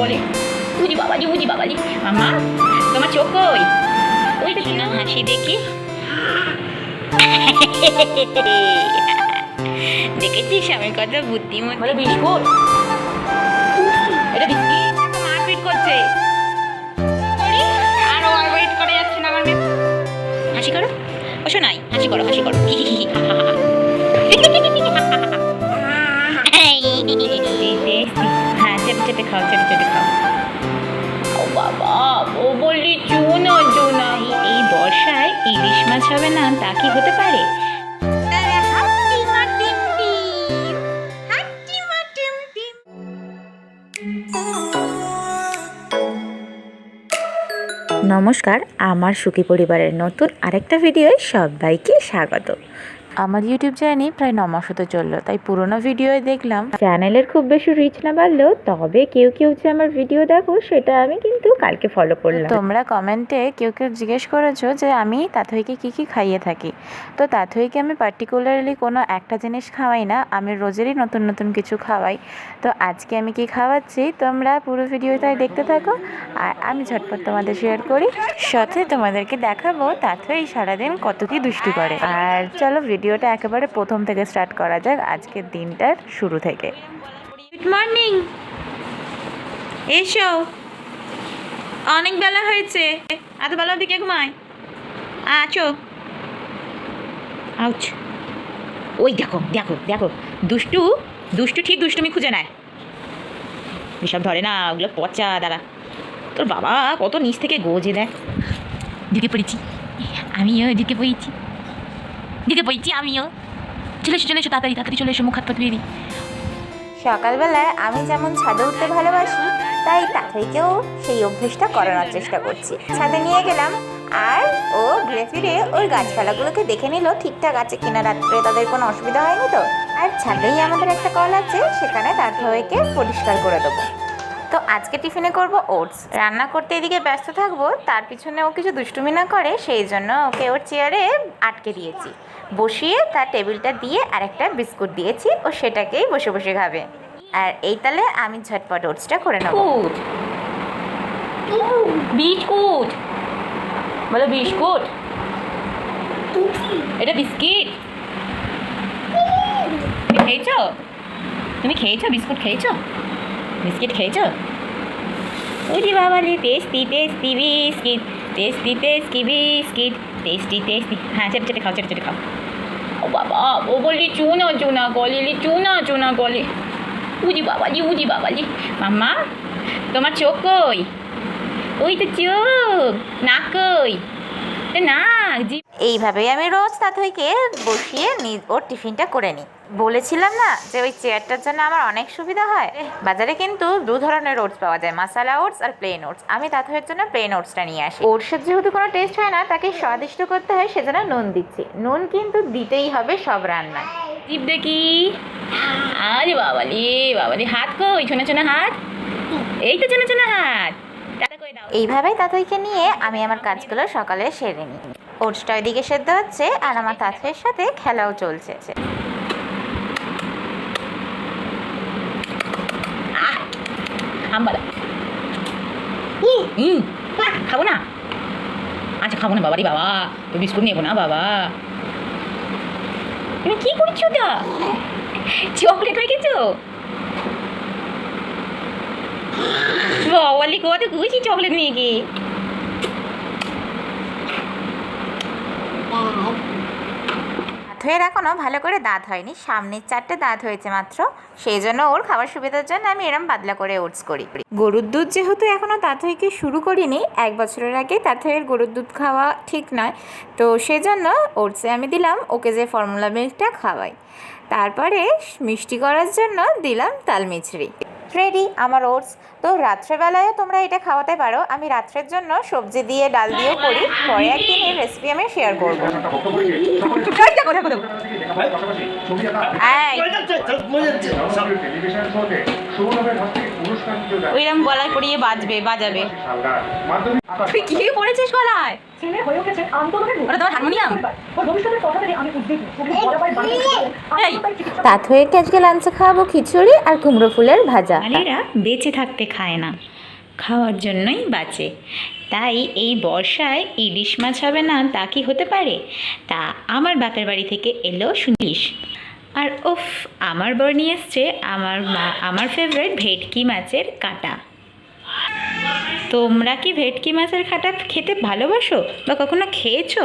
বলে বুঝি বাবাজি বুঝি বাবাজি মামা তোমার চোখ কই ওই তো না হাসি দেখি দেখেছিস আমি কত বুদ্ধিমতী বলে বিস্কুট এটা বিস্কিট মারপিট করছে আর ওভার করে যাচ্ছে না আমার হাসি করো ও শোনাই হাসি করো হাসি করো। হ্যাঁ চেপে চেপে খাও চেপে চেপে মাছ হবে না, তা কি হতে পারে? নমস্কার, আমার সুখী পরিবারের নতুন আরেকটা ভিডিওয় সবাইকে স্বাগত। আমার ইউটিউব চ্যানেলে প্রায় ন মাস হতে চলল তাই পুরোনো ভিডিও দেখলাম। চ্যানেলের খুব বেশি রিচ না বাড়লেও তবে কেউ কেউ যে আমার ভিডিও দেখো সেটা আমি কিন্তু কালকে ফলো করলাম। তোমরা কমেন্টে কেউ কেউ জিজ্ঞেস করেছ যে আমি তাথইকে কি কি খাইয়ে থাকি? তো তাথইকে আমি পার্টিকুলারলি কোনো একটা জিনিস খাওয়াই না আমি রোজেরই নতুন নতুন কিছু খাওয়াই। তো আজকে আমি কি খাওয়াচ্ছি তোমরা পুরো ভিডিওটাই দেখতে থাকো আর আমি ঝটপট তোমাদের শেয়ার করি সাথে তোমাদেরকে দেখাবো তাথই সারাদিন কত কি দুষ্টু করে। আর চলো ভিডিওটা একেবারে প্রথম থেকে স্টার্ট করা যাক আজকের দিনটার শুরু থেকে। গুড মর্নিং এসো। অনেক বেলা হয়েছে। এত বেলা অবধি কে ঘুমায়? আছো? আউচ ওই দেখো দেখো দেখো। দুষ্টু দুষ্টু ঠিক দুষ্টুমি খুঁজে নেয়। এসব ধরে না ওগুলো পচা দাঁড়া। তোর বাবা কত নিচ থেকে গোজে দেয়। দিকে পড়েছি। আমিও দিকে পড়েছি। দিকে পড়েছি আমিও। চলে এসো চলে এসো, তাড়াতাড়ি চলে এসো, মুখ হাত পা ধুয়ে দিই সকালবেলায় আমি যেমন ছাদে উঠতে ভালোবাসি, তাই তাথইকেও সেই অভ্যেসটা করানোর চেষ্টা করছি। ছাদে নিয়ে গেলাম, আর ও ঘুরে ফিরে ওই গাছপালাগুলোকে দেখে নিল, ঠিকঠাক আছে কিনা রাত্রে তাদের কোনো অসুবিধা হয়নি তো? আর ছাদেই আমাদের একটা কল আছে, সেখানে তার তাথইকে পরিষ্কার করে দেবো। তো আজকে টিফিনে করব ওটস। রান্না করতে এদিকে ব্যস্ত থাকব, তার পিছনে ও কিছু দুষ্টুমি না করে, সেই জন্য ওকে ওর চেয়ারে আটকে দিয়েছি। বসিয়ে তার টেবিলটা দিয়ে আরেকটা বিস্কুট দিয়েছি ও সেটাকেই বসে বসে খাবে। আর এই তালে আমি ঝটপট ওটসটা করে নেব। বিস্কুট। বলো বিস্কুট। এটা বিস্কিট। তুমি খেয়েছো? তুমি খেয়েছো? বিস্কুট খেয়েছো? বিস্কিট খেয়েছো? ওরে বাবা রে tasty tasty biscuit tasty tasty biscuit. Tasty tasty হ্যাঁ চেটে চেটে খাও চেটে চেটে খাও ও বাবা ও বললি চুনা চুনা গলিলি চুনা চুনা গলে উজি বাবাজি উজি বাবাজি মাম্মা তোমার চোখ কই ওই তো চোখ নাক কই জি। এইভাবেই আমি রোজ তাথইকে বসিয়ে নিজ ওর টিফিনটা করে নিই। বলেছিলাম না যে ওই চেয়ারটার জন্য আমার অনেক সুবিধা হয়। বাজারে কিন্তু দু ধরনের ওটস পাওয়া যায় মশালা ওটস আর প্লেন ওটস আমি তাথইয়ের জন্য প্লেন ওটসটা নিয়ে আসি। ওটসের যেহেতু কোনো টেস্ট হয় না তাকে স্বাদিষ্ট করতে হয় সেজন্য নুন দিচ্ছি। নুন কিন্তু দিতেই হবে সব রান্নায়। জিপ দেখি। আরে বাবালি বাবালি হাত কই ছোনা ছোনা হাত। এই তো ছোনা ছোনা হাত। এইভাবেই তাতইকে নিয়ে আমি আমার কাজগুলো সকালে সেরে নিই। ওটসটা ওইদিকে সেদ্ধ হচ্ছে আর আমার তাঁতের সাথে খেলাও চলছে। খাব না। আচ্ছা খাব না, বাবারি বাবা। তো বিস্কুট নেব না, বাবা। তুমি কি করছ ওটা? চকলেট হয়ে গেছো চকলেট নিয়ে গিয়ে। তাঁতের এখনও ভালো করে দাঁত হয়নি। সামনের চারটে দাঁত হয়েছে মাত্র। সেই জন্য ওর খাবার সুবিধার জন্য আমি এরম পাতলা করে ওটস করি। গরুর দুধ যেহেতু এখনও তাঁতইকে শুরু করিনি, এক বছরের আগে তাঁতের গরুর দুধ খাওয়া ঠিক নয়। তো সেজন্য ওটসে আমি দিলাম, ওকে যে ফর্মুলা মিল্কটা খাওয়াই। তারপরে মিষ্টি করার জন্য দিলাম তাল মিছরি। রেডি আমার ওটস। তো রাত্রেবেলায়ও তোমরা এটা খাওয়াতে পারো। আমি রাত্রের জন্য সবজি দিয়ে ডাল দিয়েও করি। পরে একদিন এই রেসিপি আমি শেয়ার করব। ওইরকম গলায় পরিয়ে বাজবে বাজাবে। তুই কি পড়েছিস গলায়? ছেলে হয়ে আজকে লাঞ্চে খাওয়াবো? খিচুড়ি আর কুমড়ো ফুলের ভাজা। বেঁচে থাকতে খায় না, খাওয়ার জন্যই বাঁচে। তাই এই বর্ষায় ইলিশ মাছ হবে না, তা কি হতে পারে? তা আমার বাপের বাড়ি থেকে এলো শুনিস আর ওফ আমার বর নিয়ে এসছে আমার মা, আমার ফেভারিট ভেটকি মাছের কাটা। তোমরা কি ভেটকি মাছের কাটা খেতে ভালোবাসো বা কখনো খেয়েছো?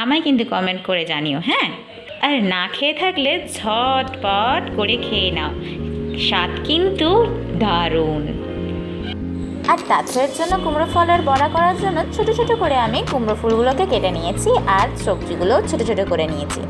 আমায় কিন্তু কমেন্ট করে জানিও হ্যাঁ? আর না খেয়ে থাকলে ঝটপট করে খেয়ে নাও। স্বাদ কিন্তু দারুণ। আর তাছাড়ার জন্য কুমড়ো ফলের বড়া করার জন্য ছোট ছোট করে আমি কুমড়ো ফুলগুলোকে কেটে নিয়েছি আর সবজিগুলো ছোট ছোট করে নিয়েছি।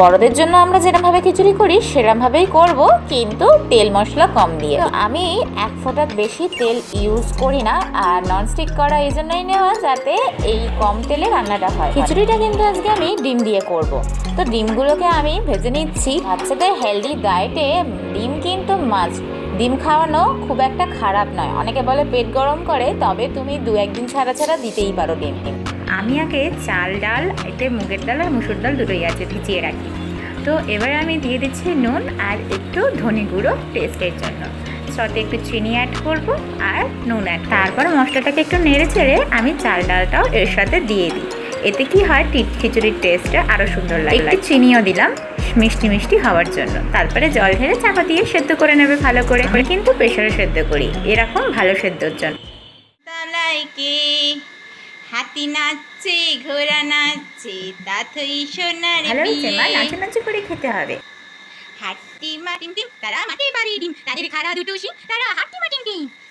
বড়দের জন্য আমরা যেরকমভাবে খিচুড়ি করি সেরকমভাবেই করব, কিন্তু তেল মশলা কম দিয়ে। আমি এক ফোঁটা বেশি তেল ইউজ করি না আর ননস্টিক করা এই জন্যই নেওয়া যাতে এই কম তেলে রান্নাটা হয়। খিচুড়িটা কিন্তু আজকে আমি ডিম দিয়ে করব। তো ডিমগুলোকে আমি ভেজে নিচ্ছি। বাচ্চাদের হেলদি ডায়েটে ডিম কিন্তু মাছ ডিম খাওয়ানো খুব একটা খারাপ নয়। অনেকে বলে পেট গরম করে, তবে তুমি দু একদিন ছাড়া ছাড়া দিতেই পারো ডিম। ডিম আমি আগে চাল ডাল, এতে মুগের ডাল আর মুসুর ডাল দুটোই আছে ভিজিয়ে রাখি। তো এবার আমি দিয়ে দিচ্ছি নুন আর একটু ধনে গুঁড়ো টেস্টের জন্য। সাথে একটু চিনি অ্যাড করব আর নুন অ্যাড তারপর মশলাটাকে একটু নেড়ে চেড়ে আমি চাল ডালটাও এর সাথে দিয়ে দিই। এতে কি হয়? টিট খিচুড়ির টেস্টটা আরও সুন্দর লাগে। একটু চিনিও দিলাম মিষ্টি মিষ্টি হওয়ার জন্য। তারপরে জল ঢেলে চাপা দিয়ে সেদ্ধ করে নেবে ভালো করে। কিন্তু প্রেশারে সেদ্ধ করি। এরকম ভালো সেদ্ধর জন্য। হাতি নাচছে ঘোড়া নাচছে তাথই সোনার নাচে নাচে করে খেতে হবে। হাতি মা টিম টিম তারা মাঠে পারে ডিম। তাদের খাড়া দুটো সিং তারা হাতি মা টিম টিম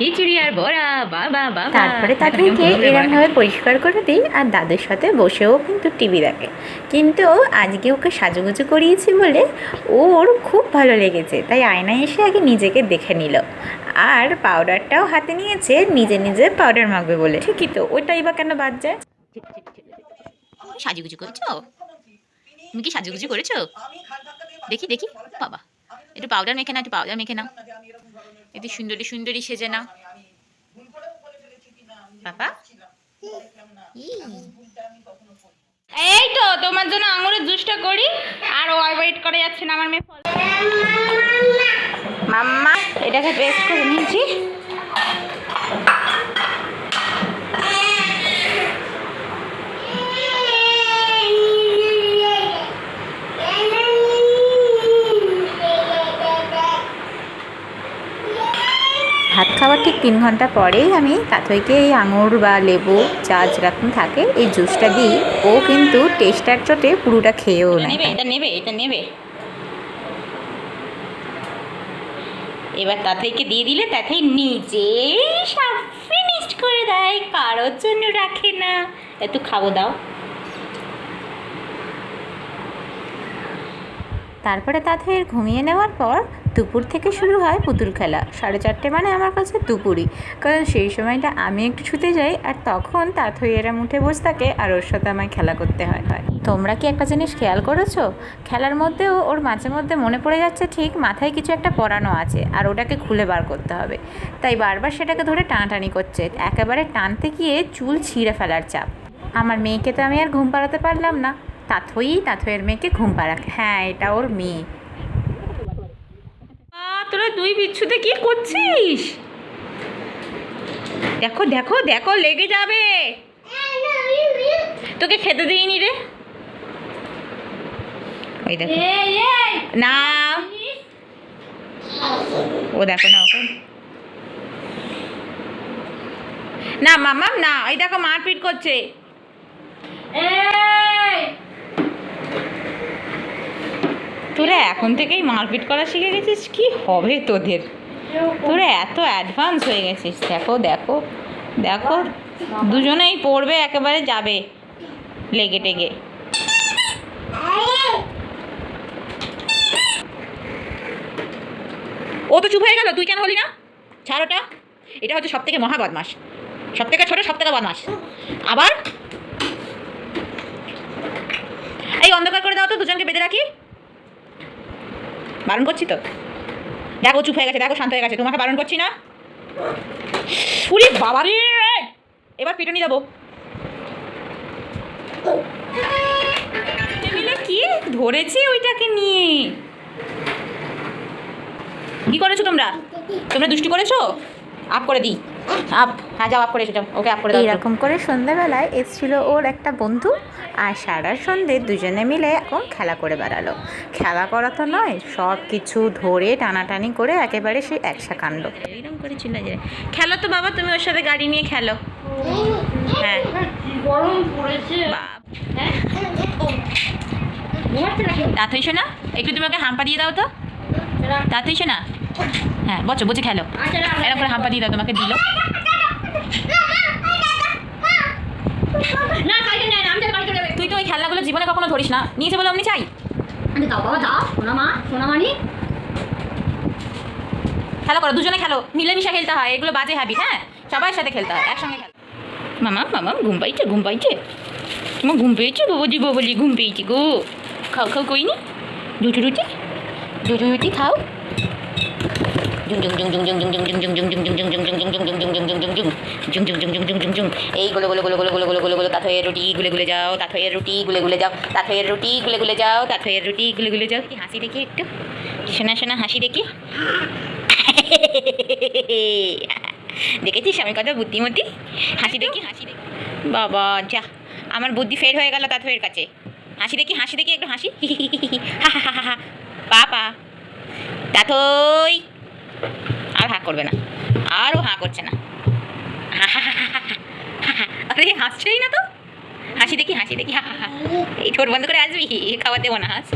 খিচুড়ি আর বড়া বাবা বাবা তারপরে তাদেরকে এরমভাবে পরিষ্কার করে দিই আর দাদুর সাথে বসেও কিন্তু টিভি দেখে। কিন্তু আজকে ওকে সাজুগুজু করিয়েছি বলে ওর খুব ভালো লেগেছে তাই আয়নায় এসে আগে নিজেকে দেখে নিল। আর পাউডারটাও হাতে নিয়েছে নিজে নিজে পাউডার মাখবে বলে। ঠিকই তো ওইটাই বা কেন বাদ যায়? সাজুগুজু করেছ? তুমি কি সাজুগুজু করেছ? দেখি দেখি। বাবা। একটু পাউডার মেখে না একটু পাউডার মেখে না একটু সুন্দরী সুন্দরী সেজে না বাবা। এই তো, তোমার জন্য আঙুরের জুসটা করি। আর ওয়াই ওয়েট করে যাচ্ছে না, আমার মেয়ে মাম্মা এটাকে পেস্ট করে নিয়েছি। ভাত খাওয়ার ঠিক তিন ঘণ্টা পরেই আমি তাথইকে এই আঙুর বা লেবু যা যেরকম থাকে এই জুসটা দিই। ও কিন্তু টেস্টার চোটে পুরোটা খেয়েও নেয় এটা নেবে এটা নেবে এবার তাতেইকে দিয়ে দিলে তাতেই নিজেই সব ফিনিশড করে দেয় কারোর জন্য রাখে না। একটু খাব দাও। তারপরে তাথইয়ের ঘুমিয়ে নেওয়ার পর দুপুর থেকে শুরু হয় পুতুল খেলা। সাড়ে চারটে মানে আমার কাছে দুপুরই। কারণ সেই সময়টা আমি একটু ছুতে যাই আর তখন তাথই এরা মুঠে বসে থাকে আর ওর সাথে আমায় খেলা করতে হয়। হয়। তোমরা কি একটা জিনিস খেয়াল করেছ? খেলার মধ্যেও ওর মাঝে মধ্যে মনে পড়ে যাচ্ছে ঠিক মাথায় কিছু একটা পরানো আছে আর ওটাকে খুলে বার করতে হবে। তাই বারবার সেটাকে ধরে টানাটানি করছে। একেবারে টানতে গিয়ে চুল ছিঁড়ে ফেলার চাপ। আমার মেয়েকে তো আমি আর ঘুম পাড়াতে পারলাম না। তাথই তাথইয়ের মেয়েকে ঘুম পাড়াকে হ্যাঁ এটা ওর মেয়ে। তোরা দুই বিচ্ছুতে কি করছিস? দেখো দেখো দেখো লেগে যাবে। তোকে খেতে দিইনি রে। ওই দেখো। না। ও দেখো না ওকে। না মামা না। ওই দেখো মারপিট করছে। তোরা এখন থেকেই মারপিট করা শিখে গেছিস? কি হবে তোদের? তোরা এত অ্যাডভান্স হয়ে গেছিস। দেখো দেখো দেখো, দুজনেই পড়বে, একেবারে যাবে লেগে টেগে। ও তো চুপ হয়ে গেল, তুই কেন হলি না? ছাড় ওটা। এটা হচ্ছে সব থেকে মহা বদমাস সব থেকে ছোট সব থেকে বদমাস আবার? এই অন্ধকার করে দাও তো, দুজনকে বেঁধে রাখি। বারণ করছি তো? দেখো চুপ হয়ে গেছে, দেখো শান্ত হয়ে গেছে। তোমাকে বারণ করছি না? উরে বাবা এবার পিটুনি দেবো। কি? ধরেছে ওইটাকে নিয়ে। কি করেছ তোমরা? তোমরা দুষ্টি করেছ? আপ করে দিই। আপ হ্যাঁ যাও আপ করে এসো ওকে আপ করে দাও এরকম করে। সন্ধ্যাবেলায় এসছিল ওর একটা বন্ধু আর সারা সন্ধে দুজনে মিলে এখন খেলা করে বেড়ালো। খেলা করা তো নয় সব কিছু ধরে টানাটানি করে একেবারে সে একসা কাণ্ড। এরকম করে চলে যায়। খেলো তো বাবা তুমি ওর সাথে গাড়ি নিয়ে খেলো। হ্যাঁ। গরম পড়েছে বাপ হ্যাঁ। ঘুমাচ্ছে নাকি দাঁত হইছো না? একটু তুমি ওকে হাম্পা দিয়ে দাও তো। দাঁত হইছো না? হ্যাঁ বচো বচে খেলো। এরকম করে হাম্পা দিয়ে দাও তোমাকে দিল। তুই তো ওই খেলনাগুলো জীবনে কখনো ধরিস না। নিয়েছে বলে অমনি চাই? আরে দাও বাবা দাও। সোনা মা সোনা মানি খেলো করো দুজনে খেলো। মিলেমিশে খেলতে হয় এগুলো বাজে হ্যাবি হ্যাঁ? সবার সাথে খেলতে হয় একসঙ্গে খেলো। মামা মামা ঘুম পাইছে ঘুম পাইছে। তোমার ঘুম পেয়েছে বাবাজি বাবালি ঘুম পেয়েছি গো। খাও খাও কইনি? দুটো রুটি? দুটো রুটি খাও। এই গুলো গুলো গুলো গুলো গুলো গুলো গুলো গুলো তাথয়ের রুটি, গুলে গুলে যাও তাথয়ের রুটি, গুলে গুলে যাও তাথয়ের রুটি, গুলে গুলে যাও তাথয়ের রুটি, গুলে গুলে যাও। কি হাসি দেখি একটু? শোনা শোনা, হাসি দেখি? দেখেছিস আমি কত বুদ্ধিমতী? হাসি দেখি হাসি দেখি। বাবা, যা, আমার বুদ্ধি ফের হয়ে গেল তাথয়ের কাছে। হাসি দেখি হাসি দেখি, একটু হাসি। পাপা তাথই আর হাঁ করবে না। আরও হাঁ করছে না। আরে, হাসছেই না তো? হাসি দেখি হাসি দেখি। হা হা এই ঠোঁট বন্ধ করে আসবি? খাওয়া দেবো না হাস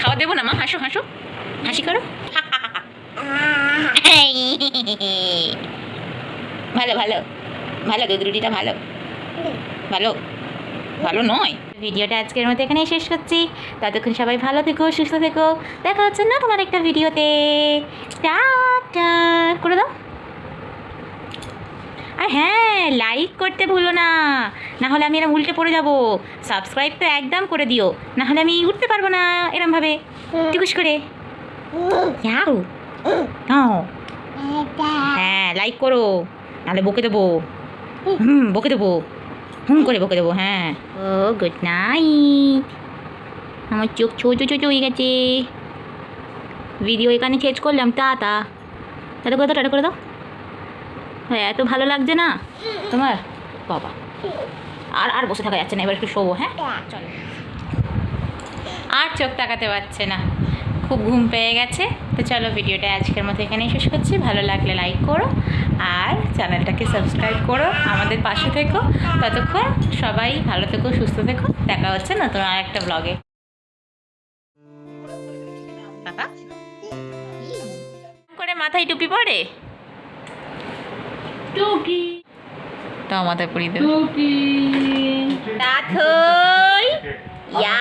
খাওয়া দেবো না, মা? হাসো হাসো। হাসি করো। ভালো ভালো। ভালো, দুধ রুটিটা ভালো। ভালো। ভালো নয়। ভিডিওটা আজকের মতো এখানেই শেষ করছি। ততক্ষণ সবাই ভালো থেকো সুস্থ থেকো। দেখা হচ্ছে না তোমার একটা ভিডিওতে টাটা করে দাও। আর হ্যাঁ লাইক করতে ভুলো না। না হলে আমি এরম উল্টে পড়ে যাব। সাবস্ক্রাইব তো একদম করে দিও। না হলে আমি উঠতে পারব না এরমভাবে। টিকুস করে। যাও। হ্যাঁ লাইক করো। নাহলে বকে দেবো। হুম বকে দেবো। হুম করে বকে দেবো হ্যাঁ। ও গুড নাইট আমার চোখ ছোটো ছোটো হয়ে গেছে। ভিডিও এখানে শেষ করলাম তা তা টাটা করে দাও, টাটা করে দাও। হ্যাঁ এত ভালো লাগছে না? তোমার বাবা। আর আর বসে থাকা যাচ্ছে না, এবার একটু শোবো হ্যাঁ? চলো আর চোখ তাকাতে পারছে না। খুব ঘুম পেয়ে গেছে। তো চলো ভিডিওটা আজকের মতো এখানেই শেষ করছি। ভালো লাগলে লাইক করো আর চ্যানেলটাকে সাবস্ক্রাইব করো আমাদের পাশে থেকো। ততক্ষণ সবাই ভালো থেকো সুস্থ থেকো। দেখা হচ্ছে নতুন আর একটা ব্লগে করে মাথায় টুপি পরে? টুকি মাথায় পরিয়ে দেবে। টুকি ইয়া।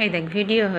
এই দেখ ভিডিও হয়ে